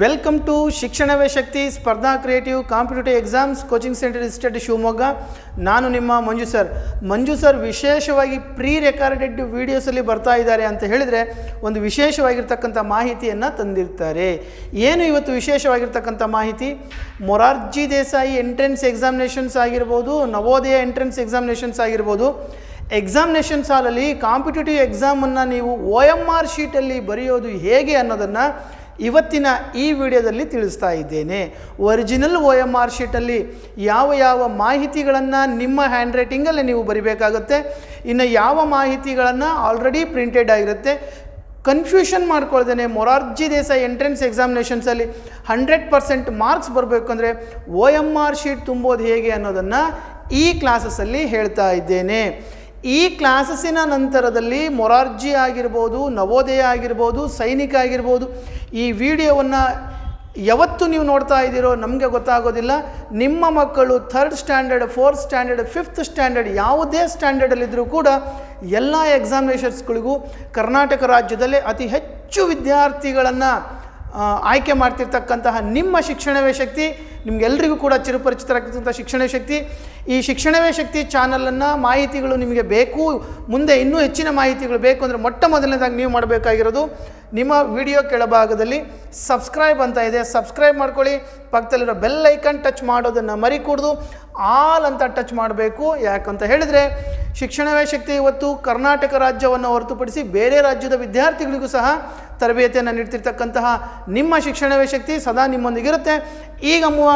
Welcome to ಶಿಕ್ಷಣವೇ ಶಕ್ತಿ ಸ್ಪರ್ಧಾ creative competitive exams coaching centre institute Shivamogga. ನಾನು ನಿಮ್ಮ ಮಂಜು ಸರ್ ಮಂಜು ಸರ್ ವಿಶೇಷವಾಗಿ ಪ್ರೀ ರೆಕಾರ್ಡೆಡ್ ವೀಡಿಯೋಸಲ್ಲಿ ಬರ್ತಾ ಇದ್ದಾರೆ ಅಂತ ಹೇಳಿದರೆ ಒಂದು ವಿಶೇಷವಾಗಿರ್ತಕ್ಕಂಥ ಮಾಹಿತಿಯನ್ನು ತಂದಿರ್ತಾರೆ. ಏನು ಇವತ್ತು ವಿಶೇಷವಾಗಿರ್ತಕ್ಕಂಥ ಮಾಹಿತಿ? ಮೊರಾರ್ಜಿ ದೇಸಾಯಿ ಎಂಟ್ರೆನ್ಸ್ ಎಕ್ಸಾಮಿನೇಷನ್ಸ್ ಆಗಿರ್ಬೋದು, ನವೋದಯ ಎಂಟ್ರೆನ್ಸ್ ಎಕ್ಸಾಮಿನೇಷನ್ಸ್ ಆಗಿರ್ಬೋದು. ಎಕ್ಸಾಮಿನೇಷನ್ ಸಾಲಲ್ಲಿ ಕಾಂಪಿಟೇಟಿವ್ ಎಕ್ಸಾಮನ್ನು ನೀವು ಒ ಎಂ ಆರ್ ಶೀಟಲ್ಲಿ ಬರೆಯೋದು ಹೇಗೆ ಅನ್ನೋದನ್ನು ಇವತ್ತಿನ ಈ ವಿಡಿಯೋದಲ್ಲಿ ತಿಳಿಸ್ತಾ ಇದ್ದೇನೆ. ಒರಿಜಿನಲ್ ಒ ಎಂ ಆರ್ ಶೀಟಲ್ಲಿ ಯಾವ ಯಾವ ಮಾಹಿತಿಗಳನ್ನು ನಿಮ್ಮ ಹ್ಯಾಂಡ್ ರೈಟಿಂಗಲ್ಲೇ ನೀವು ಬರಿಬೇಕಾಗುತ್ತೆ, ಇನ್ನು ಯಾವ ಮಾಹಿತಿಗಳನ್ನು ಆಲ್ರೆಡಿ ಪ್ರಿಂಟೆಡ್ ಆಗಿರುತ್ತೆ ಕನ್ಫ್ಯೂಷನ್ ಮಾಡ್ಕೊಳ್ದೇನೆ ಮೊರಾರ್ಜಿ ದೇಸಾಯಿ ಎಂಟ್ರೆನ್ಸ್ ಎಕ್ಸಾಮಿನೇಷನ್ಸಲ್ಲಿ ಹಂಡ್ರೆಡ್ ಪರ್ಸೆಂಟ್ ಮಾರ್ಕ್ಸ್ ಬರಬೇಕು ಅಂದರೆ ಒ ಎಂ ಆರ್ ಶೀಟ್ ತುಂಬೋದು ಹೇಗೆ ಅನ್ನೋದನ್ನು ಈ ಕ್ಲಾಸಸ್ಸಲ್ಲಿ ಹೇಳ್ತಾ ಇದ್ದೇನೆ. ಈ ಕ್ಲಾಸಸ್ಸಿನ ನಂತರದಲ್ಲಿ ಮೊರಾರ್ಜಿ ಆಗಿರ್ಬೋದು, ನವೋದಯ ಆಗಿರ್ಬೋದು, ಸೈನಿಕ ಆಗಿರ್ಬೋದು, ಈ ವಿಡಿಯೋವನ್ನು ಯಾವತ್ತು ನೀವು ನೋಡ್ತಾ ಇದ್ದೀರೋ ನಮಗೆ ಗೊತ್ತಾಗೋದಿಲ್ಲ. ನಿಮ್ಮ ಮಕ್ಕಳು third standard fourth standard fifth standard ಯಾವುದೇ ಸ್ಟ್ಯಾಂಡರ್ಡಲ್ಲಿದ್ದರೂ ಕೂಡ ಎಲ್ಲ ಎಕ್ಸಾಮಿನೇಷನ್ಸ್ಗಳಿಗೂ ಕರ್ನಾಟಕ ರಾಜ್ಯದಲ್ಲೇ ಅತಿ ಹೆಚ್ಚು ವಿದ್ಯಾರ್ಥಿಗಳನ್ನು ಆಯ್ಕೆ ಮಾಡ್ತಿರ್ತಕ್ಕಂತಹ ನಿಮ್ಮ ಶಿಕ್ಷಣವೇ ಶಕ್ತಿ ನಿಮಗೆಲ್ಲರಿಗೂ ಕೂಡ ಚಿರಪರಿಚಿತರಾಗಿರ್ತಕ್ಕಂಥ ಶಿಕ್ಷಣವೇ ಶಕ್ತಿ. ಈ ಶಿಕ್ಷಣವೇ ಶಕ್ತಿ ಚಾನಲನ್ನು ಮಾಹಿತಿಗಳು ನಿಮಗೆ ಬೇಕು, ಮುಂದೆ ಇನ್ನೂ ಹೆಚ್ಚಿನ ಮಾಹಿತಿಗಳು ಬೇಕು ಅಂದರೆ ಮೊಟ್ಟ ಮೊದಲನೇದಾಗಿ ನೀವು ಮಾಡಬೇಕಾಗಿರೋದು ನಿಮ್ಮ ವಿಡಿಯೋ ಕೆಳಭಾಗದಲ್ಲಿ ಸಬ್ಸ್ಕ್ರೈಬ್ ಅಂತ ಇದೆ. ಸಬ್ಸ್ಕ್ರೈಬ್ ಮಾಡ್ಕೊಳ್ಳಿ. ಪಕ್ಕದಲ್ಲಿರೋ ಬೆಲ್ ಐಕನ್ ಟಚ್ ಮಾಡೋದನ್ನು ಮರಿ ಕೂಡ್ದು ಆಲ್ ಅಂತ ಟಚ್ ಮಾಡಬೇಕು. ಯಾಕಂತ ಹೇಳಿದರೆ ಶಿಕ್ಷಣವೇ ಶಕ್ತಿ ಇವತ್ತು ಕರ್ನಾಟಕ ರಾಜ್ಯವನ್ನು ಹೊರತುಪಡಿಸಿ ಬೇರೆ ರಾಜ್ಯದ ವಿದ್ಯಾರ್ಥಿಗಳಿಗೂ ಸಹ ತರಬೇತಿಯನ್ನು ನೀಡ್ತಿರ್ತಕ್ಕಂತಹ ನಿಮ್ಮ ಶಿಕ್ಷಣವೇ ಶಕ್ತಿ ಸದಾ ನಿಮ್ಮೊಂದಿಗಿರುತ್ತೆ. ಈಗ ಮೂವ್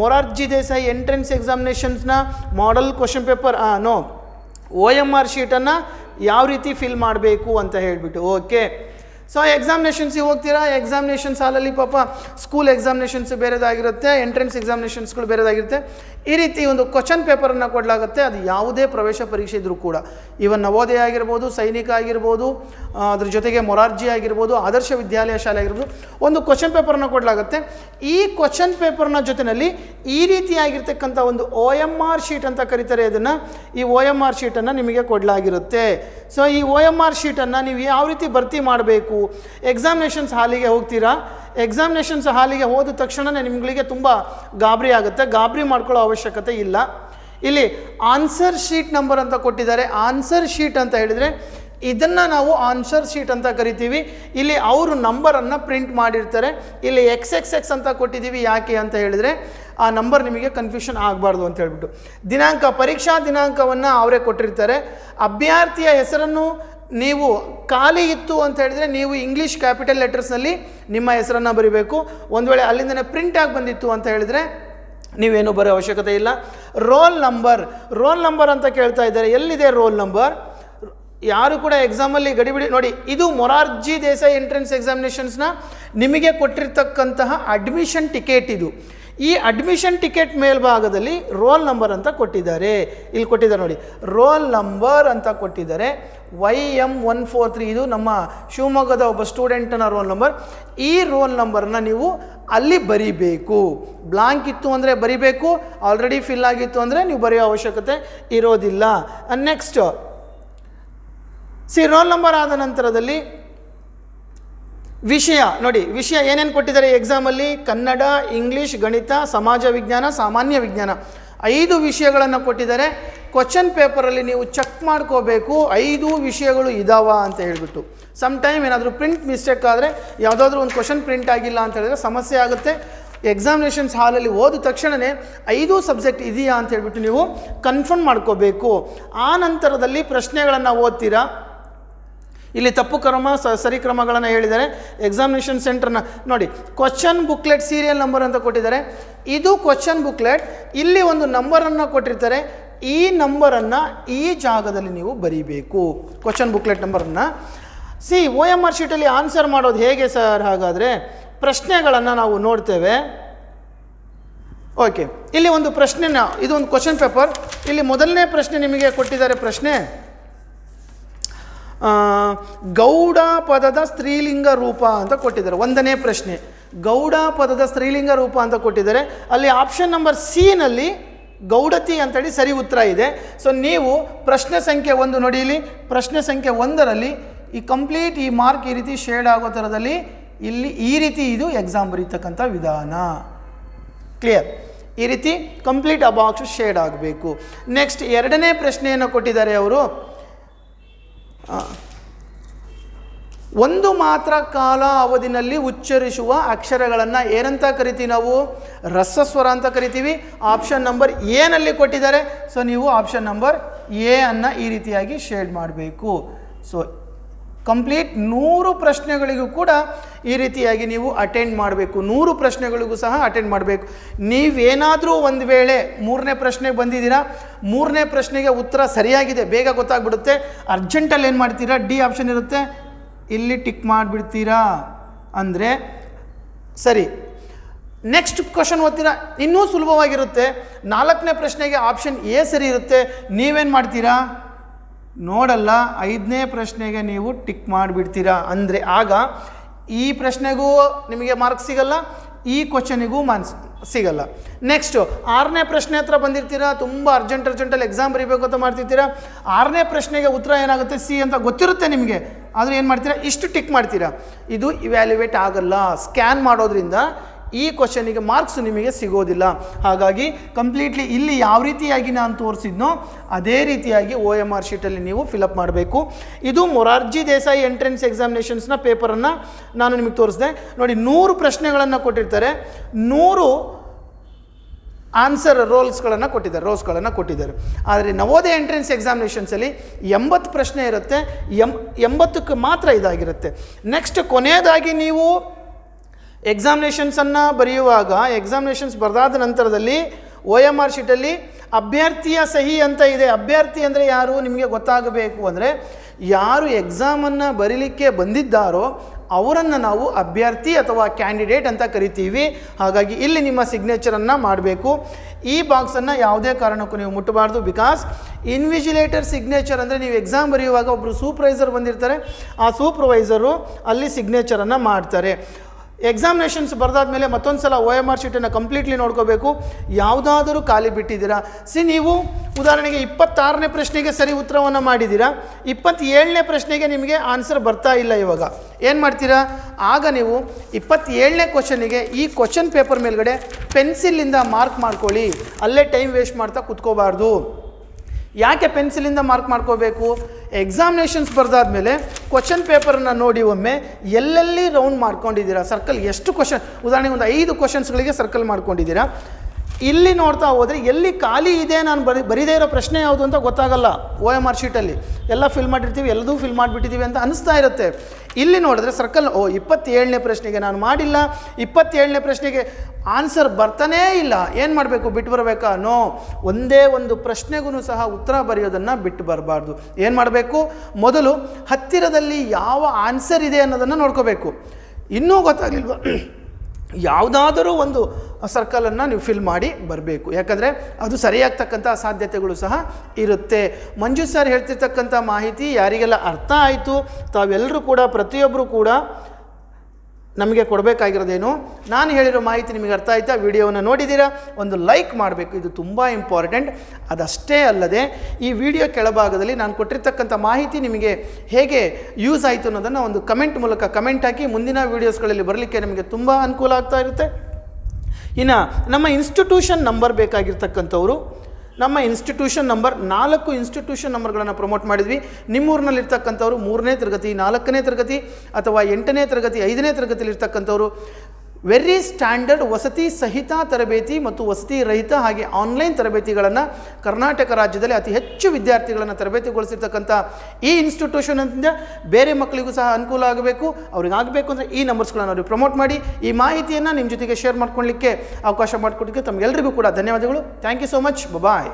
ಮೊರಾರ್ಜಿ ದೇಸಾಯಿ ಎಂಟ್ರೆನ್ಸ್ ಎಕ್ಸಾಮಿನೇಷನ್ಸ್ನ ಮಾಡಲ್ ಕ್ವಶನ್ ಪೇಪರ್ ನೋ ಓ ಎಂ ಆರ್ ಶೀಟನ್ನು ಯಾವ ರೀತಿ ಫಿಲ್ ಮಾಡಬೇಕು ಅಂತ ಹೇಳಿಬಿಟ್ಟು. ಓಕೆ ಸೊ ಎಕ್ಸಾಮಿನೇಷನ್ಸಿಗೆ ಹೋಗ್ತೀರಾ? ಎಕ್ಸಾಮಿನೇಷನ್ಸ್ ಸಾಲಲ್ಲಿ ಪಾಪ ಸ್ಕೂಲ್ ಎಕ್ಸಾಮಿನೇಷನ್ಸ್ ಬೇರೆದಾಗಿರುತ್ತೆ ಎಂಟ್ರೆನ್ಸ್ ಎಕ್ಸಾಮಿನೇಷನ್ಸ್ಗಳು ಬೇರೆದಾಗಿರುತ್ತೆ. ಈ ರೀತಿ ಒಂದು ಕ್ವಶನ್ ಪೇಪರನ್ನು ಕೊಡಲಾಗುತ್ತೆ. ಅದು ಯಾವುದೇ ಪ್ರವೇಶ ಪರೀಕ್ಷೆ ಇದ್ದರೂ ಕೂಡ. ಇವನ್ ನವೋದಯ ಆಗಿರ್ಬೋದು, ಸೈನಿಕ ಆಗಿರ್ಬೋದು ಅದ್ರ ಜೊತೆಗೆ ಮೊರಾರ್ಜಿ ಆಗಿರ್ಬೋದು, ಆದರ್ಶ ವಿದ್ಯಾಲಯ ಶಾಲೆ ಆಗಿರ್ಬೋದು, ಒಂದು ಕ್ವಶನ್ ಪೇಪರನ್ನು ಕೊಡಲಾಗುತ್ತೆ. ಈ ಕ್ವಶನ್ ಪೇಪರ್ನ ಜೊತೆಯಲ್ಲಿ ಈ ರೀತಿಯಾಗಿರ್ತಕ್ಕಂಥ ಒಂದು ಓ ಎಂ ಆರ್ ಶೀಟ್ ಅಂತ ಕರೀತಾರೆ ಅದನ್ನು. ಈ ಓ ಎಂ ಆರ್ ಶೀಟನ್ನು ನಿಮಗೆ ಕೊಡಲಾಗಿರುತ್ತೆ. ಸೊ ಈ ಓ ಎಂ ಆರ್ ಶೀಟನ್ನು ನೀವು ಯಾವ ರೀತಿ ಭರ್ತಿ ಮಾಡಬೇಕು? ಎಕ್ಸಾಮಿನೇಷನ್ಸ್ ಹಾಲಿಗೆ ಹೋಗ್ತೀರಾ? ಎಕ್ಸಾಮಿನೇಷನ್ಸ್ ಹಾಲಿಗೆ ಹೋದ ತಕ್ಷಣವೇ ನಿಮ್ಗಳಿಗೆ ತುಂಬ ಗಾಬರಿ ಆಗುತ್ತೆ. ಗಾಬರಿ ಮಾಡ್ಕೊಳ್ಳೋ ಅವಶ್ಯಕತೆ ಇಲ್ಲ. ಇಲ್ಲಿ ಆನ್ಸರ್ ಶೀಟ್ ನಂಬರ್ ಅಂತ ಕೊಟ್ಟಿದ್ದಾರೆ. ಆನ್ಸರ್ ಶೀಟ್ ಅಂತ ಹೇಳಿದರೆ ಇದನ್ನು ನಾವು ಆನ್ಸರ್ ಶೀಟ್ ಅಂತ ಕರಿತೀವಿ. ಇಲ್ಲಿ ಅವರು ನಂಬರನ್ನು ಪ್ರಿಂಟ್ ಮಾಡಿರ್ತಾರೆ. ಇಲ್ಲಿ ಎಕ್ಸ್ ಎಕ್ಸ್ ಎಕ್ಸ್ ಅಂತ ಕೊಟ್ಟಿದ್ದೀವಿ. ಯಾಕೆ ಅಂತ ಹೇಳಿದರೆ ಆ ನಂಬರ್ ನಿಮಗೆ ಕನ್ಫ್ಯೂಷನ್ ಆಗಬಾರ್ದು ಅಂತ ಹೇಳ್ಬಿಟ್ಟು. ದಿನಾಂಕ, ಪರೀಕ್ಷಾ ದಿನಾಂಕವನ್ನು ಅವರೇ ಕೊಟ್ಟಿರ್ತಾರೆ. ಅಭ್ಯರ್ಥಿಯ ಹೆಸರನ್ನು ನೀವು ಖಾಲಿ ಇತ್ತು ಅಂತ ಹೇಳಿದರೆ ನೀವು ಇಂಗ್ಲೀಷ್ ಕ್ಯಾಪಿಟಲ್ ಲೆಟರ್ಸ್ನಲ್ಲಿ ನಿಮ್ಮ ಹೆಸರನ್ನು ಬರಿಬೇಕು. ಒಂದು ವೇಳೆ ಅಲ್ಲಿಂದನೇ ಪ್ರಿಂಟಾಗಿ ಬಂದಿತ್ತು ಅಂತ ಹೇಳಿದರೆ ನೀವೇನು ಬರೋ ಅವಶ್ಯಕತೆ ಇಲ್ಲ. ರೋಲ್ ನಂಬರ್ ರೋಲ್ ನಂಬರ್ ಅಂತ ಕೇಳ್ತಾ ಇದ್ದಾರೆ. ಎಲ್ಲಿದೆ ರೋಲ್ ನಂಬರ್ ಯಾರು ಕೂಡ ಎಕ್ಸಾಮಲ್ಲಿ ಗಡಿಬಿಡಿ ನೋಡಿ, ಇದು ಮೊರಾರ್ಜಿ ದೇಸಾಯಿ ಎಂಟ್ರೆನ್ಸ್ ಎಕ್ಸಾಮಿನೇಷನ್ಸ್ನ ನಿಮಗೆ ಕೊಟ್ಟಿರ್ತಕ್ಕಂತಹ ಅಡ್ಮಿಷನ್ ಟಿಕೆಟ್ ಇದು. ಈ ಅಡ್ಮಿಷನ್ ಟಿಕೆಟ್ ಮೇಲ್ಭಾಗದಲ್ಲಿ ರೋಲ್ ನಂಬರ್ ಅಂತ ಕೊಟ್ಟಿದ್ದಾರೆ. ಇಲ್ಲಿ ಕೊಟ್ಟಿದ್ದಾರೆ ನೋಡಿ ರೋಲ್ ನಂಬರ್ ಅಂತ ಕೊಟ್ಟಿದ್ದಾರೆ. Y M one four three ಇದು ನಮ್ಮ ಶಿವಮೊಗ್ಗದ ಒಬ್ಬ ಸ್ಟೂಡೆಂಟನ ರೋಲ್ ನಂಬರ್ ಈ ರೋಲ್ ನಂಬರ್ನ ನೀವು ಅಲ್ಲಿ ಬರಿಬೇಕು. ಬ್ಲಾಂಕ್ ಇತ್ತು ಅಂದರೆ ಬರಿಬೇಕು ಆಲ್ರೆಡಿ ಫಿಲ್ ಆಗಿತ್ತು ಅಂದರೆ ನೀವು ಬರೆಯೋ ಅವಶ್ಯಕತೆ ಇರೋದಿಲ್ಲ. ನೆಕ್ಸ್ಟ್ ಸಿ ರೋಲ್ ನಂಬರ್ ಆದ ನಂತರದಲ್ಲಿ ವಿಷಯ, ನೋಡಿ, ವಿಷಯ ಏನೇನು ಕೊಟ್ಟಿದ್ದಾರೆ ಎಕ್ಸಾಮಲ್ಲಿ ಕನ್ನಡ ಇಂಗ್ಲೀಷ್ ಗಣಿತ, ಸಮಾಜ ವಿಜ್ಞಾನ, ಸಾಮಾನ್ಯ ವಿಜ್ಞಾನ. ಐದು ವಿಷಯಗಳನ್ನು ಕೊಟ್ಟಿದ್ದಾರೆ. ಕ್ವಶನ್ ಪೇಪರಲ್ಲಿ ನೀವು ಚೆಕ್ ಮಾಡ್ಕೋಬೇಕು. ಐದು ವಿಷಯಗಳು ಇದಾವ ಅಂತ ಹೇಳಿಬಿಟ್ಟು. ಸಮ್ ಟೈಮ್ ಏನಾದರೂ ಪ್ರಿಂಟ್ ಮಿಸ್ಟೇಕ್ ಆದರೆ, ಯಾವುದಾದ್ರೂ ಒಂದು ಕ್ವಶನ್ ಪ್ರಿಂಟ್ ಆಗಿಲ್ಲ ಅಂತ ಹೇಳಿದ್ರೆ ಸಮಸ್ಯೆ ಆಗುತ್ತೆ. ಎಕ್ಸಾಮಿನೇಷನ್ಸ್ ಹಾಲಲ್ಲಿ ಓದಿದ ತಕ್ಷಣವೇ ಐದು ಸಬ್ಜೆಕ್ಟ್ ಇದೆಯಾ ಅಂತ ಹೇಳ್ಬಿಟ್ಟು ನೀವು ಕನ್ಫರ್ಮ್ ಮಾಡ್ಕೋಬೇಕು. ಆ ನಂತರದಲ್ಲಿ ಪ್ರಶ್ನೆಗಳನ್ನು ಓದ್ತೀರಾ? ಇಲ್ಲಿ ತಪ್ಪು ಕ್ರಮ, ಸ, ಸರಿ ಕ್ರಮಗಳನ್ನು ಹೇಳಿದ್ದಾರೆ. ಎಕ್ಸಾಮಿನೇಷನ್ ಸೆಂಟರ್ನ ನೋಡಿ ಕ್ವಶನ್ ಬುಕ್ಲೆಟ್ ಸೀರಿಯಲ್ ನಂಬರ್ ಅಂತ ಕೊಟ್ಟಿದ್ದಾರೆ. ಇದು ಕ್ವಶನ್ ಬುಕ್ಲೆಟ್ ಇಲ್ಲಿ ಒಂದು ನಂಬರನ್ನು ಕೊಟ್ಟಿರ್ತಾರೆ. ಈ ನಂಬರನ್ನು ಈ ಜಾಗದಲ್ಲಿ ನೀವು ಬರೀಬೇಕು. ಕ್ವಶನ್ ಬುಕ್ಲೆಟ್ ನಂಬರನ್ನು ಸಿ ಒ ಎಂ ಆರ್ ಶೀಟಲ್ಲಿ ಆನ್ಸರ್ ಮಾಡೋದು ಹೇಗೆ ಸರ್? ಹಾಗಾದರೆ ಪ್ರಶ್ನೆಗಳನ್ನು ನಾವು ನೋಡ್ತೇವೆ. ಓಕೆ ಇಲ್ಲಿ ಒಂದು ಪ್ರಶ್ನೆನ ಒಂದು ಕ್ವಶನ್ ಪೇಪರ್ ಇಲ್ಲಿ ಮೊದಲನೇ ಪ್ರಶ್ನೆ ನಿಮಗೆ ಕೊಟ್ಟಿದ್ದಾರೆ ಪ್ರಶ್ನೆ. ಗೌಡ ಪದದ ಸ್ತ್ರೀಲಿಂಗ ರೂಪ ಅಂತ ಕೊಟ್ಟಿದ್ದಾರೆ. ಒಂದನೇ ಪ್ರಶ್ನೆ. ಗೌಡ ಪದದ ಸ್ತ್ರೀಲಿಂಗ ರೂಪ ಅಂತ ಕೊಟ್ಟಿದ್ದಾರೆ. ಅಲ್ಲಿ ಆಪ್ಷನ್ ನಂಬರ್ನಲ್ಲಿ ಗೌಡತಿ ಅಂತೇಳಿ ಸರಿ ಉತ್ತರ ಇದೆ. ಸೊ ನೀವು ಪ್ರಶ್ನೆ ಸಂಖ್ಯೆ ಒಂದು ನೋಡಿ ಪ್ರಶ್ನೆ ಸಂಖ್ಯೆ ಒಂದರಲ್ಲಿ ಈ ಕಂಪ್ಲೀಟ್ ಈ ಮಾರ್ಕ್ ಈ ರೀತಿ ಶೇಡ್ ಆಗೋ ಥರದಲ್ಲಿ ಇಲ್ಲಿ ಈ ರೀತಿ ಇದು ಎಕ್ಸಾಮ್ ಬರೀತಕ್ಕಂಥ ವಿಧಾನ. ಕ್ಲಿಯರ್ ಈ ರೀತಿ ಕಂಪ್ಲೀಟ್ ಆ ಬಾಕ್ಸ್ ಶೇಡ್ ಆಗಬೇಕು. ನೆಕ್ಸ್ಟ್ ಎರಡನೇ ಪ್ರಶ್ನೆಯನ್ನು ಕೊಟ್ಟಿದ್ದಾರೆ ಅವರು. ಒಂದು ಮಾತ್ರ ಕಾಲ ಅವಧಿನಲ್ಲಿ ಉಚ್ಚರಿಸುವ ಅಕ್ಷರಗಳನ್ನು ಏನಂತ ಕರಿತೀವಿ ನಾವು? ರಸಸ್ವರ ಅಂತ ಕರಿತೀವಿ. ಆಪ್ಷನ್ ನಂಬರ್ ಎನಲ್ಲಿ ಕೊಟ್ಟಿದ್ದಾರೆ. ಸೊ ನೀವು ಆಪ್ಷನ್ ನಂಬರ್ ಎ ಅನ್ನು ಈ ರೀತಿಯಾಗಿ ಶೇಡ್ ಮಾಡಬೇಕು. ಸೊ ಕಂಪ್ಲೀಟ್ ನೂರು ಪ್ರಶ್ನೆಗಳಿಗೂ ಕೂಡ ಈ ರೀತಿಯಾಗಿ ನೀವು ಅಟೆಂಡ್ ಮಾಡಬೇಕು. ನೂರು ಪ್ರಶ್ನೆಗಳಿಗೂ ಸಹ ಅಟೆಂಡ್ ಮಾಡಬೇಕು. ನೀವೇನಾದರೂ ಒಂದು ವೇಳೆ ಮೂರನೇ ಪ್ರಶ್ನೆಗೆ ಬಂದಿದ್ದೀರಾ, ಮೂರನೇ ಪ್ರಶ್ನೆಗೆ ಉತ್ತರ ಸರಿಯಾಗಿದೆ, ಬೇಗ ಗೊತ್ತಾಗ್ಬಿಡುತ್ತೆ. ಅರ್ಜೆಂಟಲ್ಲಿ ಏನು ಮಾಡ್ತೀರಾ? ಡಿ ಆಪ್ಷನ್ ಇರುತ್ತೆ. ಇಲ್ಲಿ ಟಿಕ್ ಮಾಡಿಬಿಡ್ತೀರಾ? ಅಂದರೆ ಸರಿ. ನೆಕ್ಸ್ಟ್ ಕ್ವಶನ್ ಓದ್ತೀರಾ? ಇನ್ನೂ ಸುಲಭವಾಗಿರುತ್ತೆ. ನಾಲ್ಕನೇ ಪ್ರಶ್ನೆಗೆ ಆಪ್ಷನ್ ಎ ಸರಿ ಇರುತ್ತೆ. ನೀವೇನು ಮಾಡ್ತೀರಾ? ನೋಡಲ್ಲ, ಐದನೇ ಪ್ರಶ್ನೆಗೆ ನೀವು ಟಿಕ್ ಮಾಡಿಬಿಡ್ತೀರಾ? ಅಂದರೆ ಆಗ ಈ ಪ್ರಶ್ನೆಗೂ ನಿಮಗೆ ಮಾರ್ಕ್ ಸಿಗಲ್ಲ, ಈ ಕ್ವಶನಿಗೂ ಮಾನ್ಸ್ ಸಿಗಲ್ಲ. ನೆಕ್ಸ್ಟು ಆರನೇ ಪ್ರಶ್ನೆ ಹತ್ರ ಬಂದಿರ್ತೀರಾ? ತುಂಬ ಅರ್ಜೆಂಟ್ ಅರ್ಜೆಂಟಲ್ಲಿ ಎಕ್ಸಾಮ್ ಬರೀಬೇಕು ಅಂತ ಮಾಡ್ತಿರ್ತೀರಾ? ಆರನೇ ಪ್ರಶ್ನೆಗೆ ಉತ್ತರ ಏನಾಗುತ್ತೆ? ಸಿ ಅಂತ ಗೊತ್ತಿರುತ್ತೆ ನಿಮಗೆ. ಆದರೆ ಏನು ಮಾಡ್ತೀರಾ? ಇಷ್ಟು ಟಿಕ್ ಮಾಡ್ತೀರಾ? ಇದು ಇವ್ಯಾಲ್ಯುವೇಟ್ ಆಗಲ್ಲ. ಸ್ಕ್ಯಾನ್ ಮಾಡೋದ್ರಿಂದ ಈ ಕ್ವಶನಿಗೆ ಮಾರ್ಕ್ಸ್ ನಿಮಗೆ ಸಿಗೋದಿಲ್ಲ. ಹಾಗಾಗಿ ಕಂಪ್ಲೀಟ್ಲಿ ಇಲ್ಲಿ ಯಾವ ರೀತಿಯಾಗಿ ನಾನು ತೋರಿಸಿದ್ನೋ ಅದೇ ರೀತಿಯಾಗಿ ಓ ಎಂ ಆರ್ ಶೀಟಲ್ಲಿ ನೀವು ಫಿಲಪ್ ಮಾಡಬೇಕು. ಇದು ಮೊರಾರ್ಜಿ ದೇಸಾಯಿ ಎಂಟ್ರೆನ್ಸ್ ಎಕ್ಸಾಮಿನೇಷನ್ಸ್ನ ಪೇಪರನ್ನು ನಾನು ನಿಮಗೆ ತೋರಿಸಿದೆ. ನೋಡಿ, ನೂರು ಪ್ರಶ್ನೆಗಳನ್ನು ಕೊಟ್ಟಿರ್ತಾರೆ. ನೂರು ಆನ್ಸರ್ ರೋಲ್ಸ್ಗಳನ್ನು ಕೊಟ್ಟಿದ್ದಾರೆ ರೋಲ್ಸ್ಗಳನ್ನು ಕೊಟ್ಟಿದ್ದಾರೆ. ಆದರೆ ನವೋದಯ ಎಂಟ್ರೆನ್ಸ್ ಎಕ್ಸಾಮಿನೇಷನ್ಸಲ್ಲಿ ಎಂಬತ್ತು ಪ್ರಶ್ನೆ ಇರುತ್ತೆ. ಎಂ, ಎಂಬತ್ತಕ್ಕೆ ಮಾತ್ರ ಇದಾಗಿರುತ್ತೆ. ನೆಕ್ಸ್ಟ್ ಕೊನೆಯದಾಗಿ ನೀವು ಎಕ್ಸಾಮಿನೇಷನ್ಸನ್ನು ಬರೆಯುವಾಗ ಎಕ್ಸಾಮಿನೇಷನ್ಸ್ ಬರೆದಾದ ನಂತರದಲ್ಲಿ ಒ ಎಂ ಆರ್ ಶೀಟಲ್ಲಿ ಅಭ್ಯರ್ಥಿಯ ಸಹಿ ಅಂತ ಇದೆ. ಅಭ್ಯರ್ಥಿ ಅಂದರೆ ಯಾರು? ನಿಮಗೆ ಗೊತ್ತಾಗಬೇಕು ಅಂದರೆ ಯಾರು ಎಕ್ಸಾಮನ್ನು ಬರೀಲಿಕ್ಕೆ ಬಂದಿದ್ದಾರೋ ಅವರನ್ನು ನಾವು ಅಭ್ಯರ್ಥಿ ಅಥವಾ ಕ್ಯಾಂಡಿಡೇಟ್ ಅಂತ ಕರಿತೀವಿ. ಹಾಗಾಗಿ ಇಲ್ಲಿ ನಿಮ್ಮ ಸಿಗ್ನೇಚರನ್ನು ಮಾಡಬೇಕು. ಈ ಬಾಕ್ಸನ್ನು ಯಾವುದೇ ಕಾರಣಕ್ಕೂ ನೀವು ಮುಟ್ಟಬಾರ್ದು ಬಿಕಾಸ್ ಇನ್ವಿಜಿಲೇಟರ್ ಸಿಗ್ನೇಚರ್ ಅಂದರೆ ನೀವು ಎಕ್ಸಾಮ್ ಬರೆಯುವಾಗ ಒಬ್ಬರು ಸೂಪರ್ವೈಸರ್ ಬಂದಿರ್ತಾರೆ. ಆ ಸೂಪರ್ವೈಸರು ಅಲ್ಲಿ ಸಿಗ್ನೇಚರನ್ನು ಮಾಡ್ತಾರೆ. ಎಕ್ಸಾಮಿನೇಷನ್ಸ್ ಬರೆದಾದ್ಮೇಲೆ ಮತ್ತೊಂದು ಸಲ ಒ ಎಂ ಆರ್ ಶೀಟನ್ನು ಕಂಪ್ಲೀಟ್ಲಿ ನೋಡ್ಕೋಬೇಕು. ಯಾವುದಾದರೂ ಖಾಲಿ ಬಿಟ್ಟಿದ್ದೀರಾ? ಸಿ, ನೀವು ಉದಾಹರಣೆಗೆ ಇಪ್ಪತ್ತಾರನೇ ಪ್ರಶ್ನೆಗೆ ಸರಿ ಉತ್ತರವನ್ನು ಮಾಡಿದ್ದೀರಾ? ಇಪ್ಪತ್ತೇಳನೇ ಪ್ರಶ್ನೆಗೆ ನಿಮಗೆ ಆನ್ಸರ್ ಬರ್ತಾ ಇಲ್ಲ ಇವಾಗ. ಏನು ಮಾಡ್ತೀರಾ? ಆಗ ನೀವು ಇಪ್ಪತ್ತೇಳನೇ ಕ್ವಶನಿಗೆ ಈ ಕ್ವಶನ್ ಪೇಪರ್ ಮೇಲ್ಗಡೆ ಪೆನ್ಸಿಲಿಂದ ಮಾರ್ಕ್ ಮಾಡ್ಕೊಳ್ಳಿ. ಅಲ್ಲೇ ಟೈಮ್ ವೇಸ್ಟ್ ಮಾಡ್ತಾ ಕುತ್ಕೋಬಾರ್ದು. ಯಾಕೆ ಪೆನ್ಸಿಲಿಂದ ಮಾರ್ಕ್ ಮಾಡ್ಕೋಬೇಕು? ಎಕ್ಸಾಮಿನೇಷನ್ಸ್ ಬರೆದಾದ್ಮೇಲೆ ಕ್ವಶನ್ ಪೇಪರನ್ನು ನೋಡಿ ಒಮ್ಮೆ ಎಲ್ಲೆಲ್ಲಿ ರೌಂಡ್ ಮಾಡ್ಕೊಂಡಿದ್ದೀರಾ? ಸರ್ಕಲ್ ಎಷ್ಟು ಕ್ವಶನ್ ಉದಾಹರಣೆಗೆ ಒಂದು ಐದು ಕ್ವಶನ್ಸ್ಗಳಿಗೆ ಸರ್ಕಲ್ ಮಾಡ್ಕೊಂಡಿದ್ದೀರಾ? ಇಲ್ಲಿ ನೋಡ್ತಾ ಹೋದರೆ ಎಲ್ಲಿ ಖಾಲಿ ಇದೆ ನಾನು ಬರಿ, ಬರೀದೇ ಇರೋ ಪ್ರಶ್ನೆ ಯಾವುದು ಅಂತ ಗೊತ್ತಾಗಲ್ಲ ಒ ಎಂ ಆರ್ ಶೀಟಲ್ಲಿ. ಎಲ್ಲ ಫಿಲ್ ಮಾಡಿರ್ತೀವಿ, ಎಲ್ಲದೂ ಫಿಲ್ ಮಾಡಿಬಿಟ್ಟಿದ್ದೀವಿ ಅಂತ ಅನಿಸ್ತಾ ಇರುತ್ತೆ. ಇಲ್ಲಿ ನೋಡಿದ್ರೆ ಸರ್ಕಲ್ ಓ, ಇಪ್ಪತ್ತೇಳನೇ ಪ್ರಶ್ನೆಗೆ ನಾನು ಮಾಡಿಲ್ಲ. ಇಪ್ಪತ್ತೇಳನೇ ಪ್ರಶ್ನೆಗೆ ಆನ್ಸರ್ ಬರ್ತಾನೇ ಇಲ್ಲ. ಏನು ಮಾಡಬೇಕು, ಬಿಟ್ಟು ಬರಬೇಕಾ? ನೋ ಒಂದೇ ಒಂದು ಪ್ರಶ್ನೆಗೂ ಸಹ ಉತ್ತರ ಬರೆಯೋದನ್ನು ಬಿಟ್ಟು ಬರಬಾರ್ದು. ಏನು ಮಾಡಬೇಕು? ಮೊದಲು ಹತ್ತಿರದಲ್ಲಿ ಯಾವ ಆನ್ಸರ್ ಇದೆ ಅನ್ನೋದನ್ನು ನೋಡ್ಕೋಬೇಕು. ಇನ್ನೂ ಗೊತ್ತಾಗಲಿಲ್ವ? ಯಾವುದಾದರೂ ಒಂದು ಸರ್ಕಲನ್ನು ನೀವು ಫಿಲ್ ಮಾಡಿ ಬರಬೇಕು. ಯಾಕಂದರೆ ಅದು ಸರಿಯಾಗ್ತಕ್ಕಂಥ ಸಾಧ್ಯತೆಗಳು ಸಹ ಇರುತ್ತೆ. ಮಂಜು ಸರ್ ಹೇಳ್ತಿರ್ತಕ್ಕಂಥ ಮಾಹಿತಿ ಯಾರಿಗೆಲ್ಲ ಅರ್ಥ ಆಯಿತು ತಾವೆಲ್ಲರೂ ಕೂಡ ಪ್ರತಿಯೊಬ್ಬರು ಕೂಡ ನಮಗೆ ಕೊಡಬೇಕಾಗಿರೋದೇನು? ನಾನು ಹೇಳಿರೋ ಮಾಹಿತಿ ನಿಮಗೆ ಅರ್ಥ ಆಯ್ತಾ? ವಿಡಿಯೋವನ್ನು ನೋಡಿದ್ದೀರಾ? ಒಂದು ಲೈಕ್ ಮಾಡಬೇಕು. ಇದು ತುಂಬ ಇಂಪಾರ್ಟೆಂಟ್ ಅದಷ್ಟೇ ಅಲ್ಲದೆ, ಈ ವಿಡಿಯೋ ಕೆಳಭಾಗದಲ್ಲಿ ನಾನು ಕೊಟ್ಟಿರ್ತಕ್ಕಂಥ ಮಾಹಿತಿ ನಿಮಗೆ ಹೇಗೆ ಯೂಸ್ ಆಯಿತು ಅನ್ನೋದನ್ನು ಒಂದು ಕಮೆಂಟ್ ಮೂಲಕ ಕಮೆಂಟ್ ಹಾಕಿ, ಮುಂದಿನ ವೀಡಿಯೋಸ್ಗಳಲ್ಲಿ ಬರಲಿಕ್ಕೆ ನಿಮಗೆ ತುಂಬ ಅನುಕೂಲ ಆಗ್ತಾ ಇರುತ್ತೆ. ಇನ್ನು ನಮ್ಮ ಇನ್ಸ್ಟಿಟ್ಯೂಷನ್ ನಂಬರ್ ಬೇಕಾಗಿರ್ತಕ್ಕಂಥವ್ರು, ನಮ್ಮ ಇನ್ಸ್ಟಿಟ್ಯೂಷನ್ ನಂಬರ್ ನಾಲ್ಕು ಇನ್ಸ್ಟಿಟ್ಯೂಷನ್ ನಂಬರ್ಗಳನ್ನು ಪ್ರಮೋಟ್ ಮಾಡಿದ್ವಿ. ನಿಮ್ಮೂರಿನಲ್ಲಿರ್ತಕ್ಕಂಥವ್ರು ಮೂರನೇ ತರಗತಿ, ನಾಲ್ಕನೇ ತರಗತಿ ಅಥವಾ ಎಂಟನೇ ತರಗತಿ, ಐದನೇ ತರಗತಿಯಲ್ಲಿರ್ತಕ್ಕಂಥವ್ರು ವೆರಿ ಸ್ಟ್ಯಾಂಡರ್ಡ್ ವಸತಿ ಸಹಿತ ತರಬೇತಿ ಮತ್ತು ವಸತಿ ರಹಿತ ಹಾಗೆ ಆನ್ಲೈನ್ ತರಬೇತಿಗಳನ್ನು ಕರ್ನಾಟಕ ರಾಜ್ಯದಲ್ಲಿ ಅತಿ ಹೆಚ್ಚು ವಿದ್ಯಾರ್ಥಿಗಳನ್ನು ತರಬೇತಿಗೊಳಿಸಿರ್ತಕ್ಕಂಥ ಈ ಇನ್ಸ್ಟಿಟ್ಯೂಷನಿಂದ ಬೇರೆ ಮಕ್ಕಳಿಗೂ ಸಹ ಅನುಕೂಲ ಆಗಬೇಕು. ಅವ್ರಿಗೆ ಆಗಬೇಕು ಅಂದರೆ ಈ ನಂಬರ್ಸ್ಗಳನ್ನು ಅವ್ರಿಗೆ ಪ್ರಮೋಟ್ ಮಾಡಿ. ಈ ಮಾಹಿತಿಯನ್ನು ನಿಮ್ಮ ಜೊತೆಗೆ ಶೇರ್ ಮಾಡ್ಕೊಳ್ಳಿಕ್ಕೆ ಅವಕಾಶ ಮಾಡಿಕೊಟ್ಟಿಗೆ ತಮಗೆಲ್ಲರಿಗೂ ಕೂಡ ಧನ್ಯವಾದಗಳು. Thank you so much bye